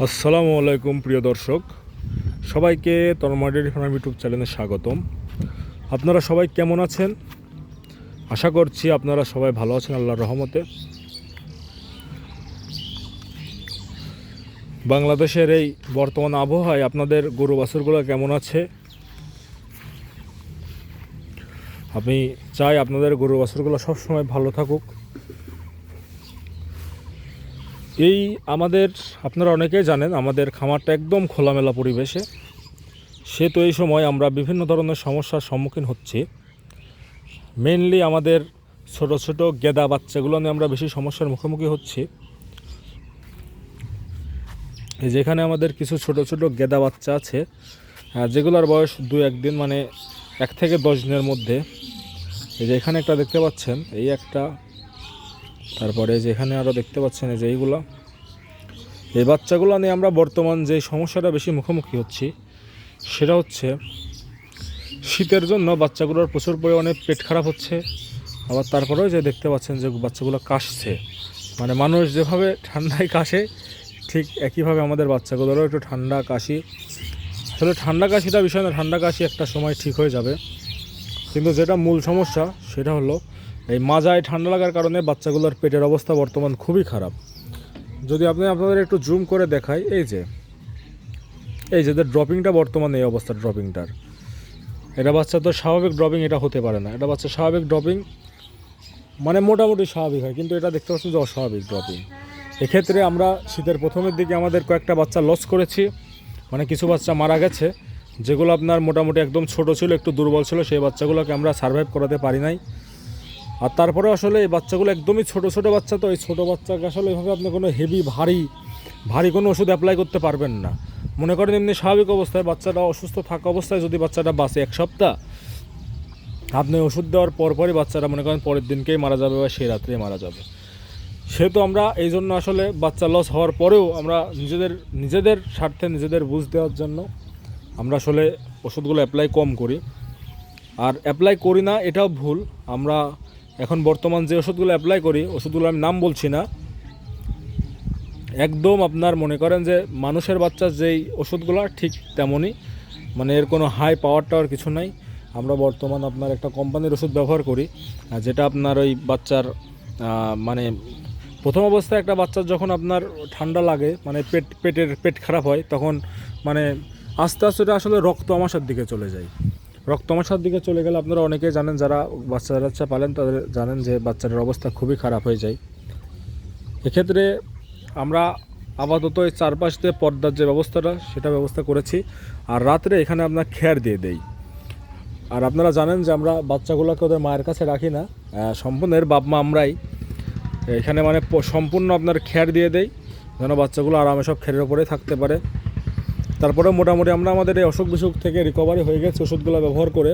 আসসালামু আলাইকুম, প্রিয় দর্শক। সবাইকে তরমাডের ফার্ম ইউটিউব চ্যানেলে স্বাগতম। আপনারা সবাই কেমন আছেন? আশা করছি আপনারা সবাই ভালো আছেন, আল্লাহর রহমতে। বাংলাদেশের এই বর্তমান আবহাওয়ায় আপনাদের গরু বাছুরগুলো কেমন আছে? আমি চাই আপনাদের গরু বাছুরগুলো সবসময় ভালো থাকুক। এই আমাদের, আপনারা অনেকেই জানেন, আমাদের খামারটা একদম খোলামেলা পরিবেশে। সেহেতু এই সময় আমরা বিভিন্ন ধরনের সমস্যার সম্মুখীন হচ্ছি। মেনলি আমাদের ছোট ছোট গেদা বাচ্চাগুলো নিয়ে আমরা বেশি সমস্যার মুখোমুখি হচ্ছি। যেখানে আমাদের কিছু ছোট ছোট গেদা বাচ্চা আছে যেগুলোর বয়স দু একদিন মানে এক থেকে দশ দিনের মধ্যে। যে এখানে একটা দেখতে পাচ্ছেন, এই একটা তারপরে যেখানে আরও দেখতে পাচ্ছেন যে এইগুলো, এই বাচ্চাগুলো নিয়ে আমরা বর্তমান যে সমস্যাটা বেশি মুখোমুখি হচ্ছি, সেটা হচ্ছে শীতের জন্য বাচ্চাগুলোর প্রচুর পরিমাণে পেট খারাপ হচ্ছে। আবার তারপরেও যে দেখতে পাচ্ছেন যে বাচ্চাগুলো কাশছে মানে মানুষ যেভাবে ঠান্ডায় কাশে, ঠিক একইভাবে আমাদের বাচ্চাগুলোরও একটু ঠান্ডা কাশি। আসলে ঠান্ডা কাশিটা বিষয় না, ঠান্ডা কাশি একটা সময় ঠিক হয়ে যাবে। কিন্তু যেটা মূল সমস্যা, সেটা হলো এই মাজায় ঠান্ডা লাগার কারণে বাচ্চাগুলোর পেটের অবস্থা বর্তমান খুবই খারাপ। যদি আপনি আপনাদের একটু জুম করে দেখাই, এই যে এই যে ড্রপিংটা বর্তমানে এই অবস্থা ড্রপিংটার এটা বাচ্চা তো স্বাভাবিক ড্রপিং এটা হতে পারে না। এটা বাচ্চা স্বাভাবিক ড্রপিং মানে মোটামুটি স্বাভাবিক হয়, কিন্তু এটা দেখতে পাচ্ছেন যে অস্বাভাবিক ড্রপিং এক্ষেত্রে আমরা শীতের প্রথমের দিকে আমাদের কয়েকটা বাচ্চা লস করেছি। মানে কিছু বাচ্চা মারা গেছে, যেগুলো আপনার মোটামুটি একদম ছোট ছিল, একটু দুর্বল ছিল, সেই বাচ্চাগুলোকে আমরা সার্ভাইভ করাতে পারি নাই। আর তারপরে আসলে এই বাচ্চাগুলো একদমই ছোট ছোট বাচ্চা তো, এই ছোটো বাচ্চাকে আসলে এভাবে আপনি কোনো হেভি ভারী ভারী কোনো ওষুধ অ্যাপ্লাই করতে পারবেন না। মনে করেন এমনি স্বাভাবিক অবস্থায় বাচ্চাটা অসুস্থ থাকা অবস্থায় যদি বাচ্চাটা বাঁচে এক সপ্তাহ, আপনি ওষুধ দেওয়ার পরপরই বাচ্চারা মনে করেন পরের দিনকেই মারা যাবে বা সেই রাত্রেই মারা যাবে। সেহেতু আমরা এই জন্য আসলে বাচ্চা লস হওয়ার পরেও আমরা নিজেদের নিজেদের স্বার্থে, নিজেদের বুঝ দেওয়ার জন্য আমরা আসলে ওষুধগুলো অ্যাপ্লাই কম করি। আর অ্যাপ্লাই করি না, এটাও ভুল। আমরা এখন বর্তমান যে ওষুধগুলো অ্যাপ্লাই করি ওষুধগুলো আমি নাম বলছি না। একদম আপনার মনে করেন যে মানুষের বাচ্চার যেই ওষুধগুলো ঠিক তেমনই মানে এর কোনো হাই পাওয়ার টাওয়ার কিছু নাই। আমরা বর্তমান আপনার একটা কোম্পানির ওষুধ ব্যবহার করি যেটা আপনার ওই বাচ্চার মানে প্রথম অবস্থায় একটা বাচ্চার যখন আপনার ঠান্ডা লাগে মানে পেট, পেটের, পেট খারাপ হয়, তখন মানে আস্তে আস্তে আসলে রক্ত আমাশার দিকে চলে যায়। রক্ত আমাশার দিকে চলে গেলে আপনারা অনেকেই জানেন, যারা বাচ্চা পালেন তাদের জানেন যে বাচ্চাটার অবস্থা খুবই খারাপ হয়ে যায়। এক্ষেত্রে আমরা আপাতত এই চারপাশ দিয়ে পর্দার যে ব্যবস্থাটা, সেটা ব্যবস্থা করেছি। আর রাত্রে এখানে আপনার খেয়ার দিয়ে দেই। আর আপনারা জানেন যে আমরা বাচ্চাগুলোকে ওদের মায়ের কাছে রাখি না সম্পূর্ণ এর বাপ মা আমরাই। এখানে মানে সম্পূর্ণ আপনার খেয়ার দিয়ে দেই, যেন বাচ্চাগুলো আরামে সব খেরের উপরে থাকতে পারে। তারপরে মোটামুটি আমরা আমাদের এই অসুখ বিসুখ থেকে রিকভারি হয়ে গেছে, ওষুধগুলো ব্যবহার করে।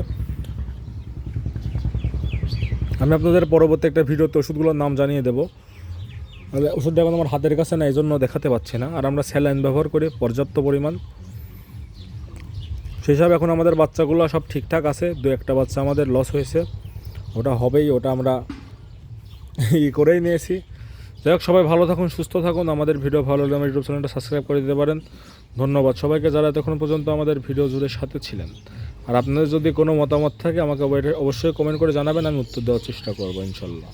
আমি আপনাদের পরবর্তী একটা ভিডিওতে ওষুধগুলোর নাম জানিয়ে দেবো। তাহলে ওষুধটা এখন আমার হাতের কাছে না, এই জন্য দেখাতে পাচ্ছি না। আর আমরা স্যালাইন ব্যবহার করি, পর্যাপ্ত পরিমাণ। সেই হিসাবে এখন আমাদের বাচ্চাগুলো সব ঠিকঠাক আছে। দু একটা বাচ্চা আমাদের লস হয়েছে। ওটা হবেই, ওটা আমরা ই করেই নিয়েছি। যাই হোক, সবাই ভালো থাকুন, সুস্থ থাকুন। আমাদের ভিডিও ভালো লাগলে আমার ইউটিউব চ্যানেলটা সাবস্ক্রাইব করে দিতে পারেন। ধন্যবাদ। সবাইকে যারা এতক্ষণ পর্যন্ত আমাদের ভিডিও জুড়ে সাথে ছিলেন। আর আপনাদের যদি কোনো মতামত থাকে, আমাকে অবশ্যই কমেন্ট করে জানাবেন, আমি উত্তর দেওয়ার চেষ্টা করব, ইনশাল্লাহ।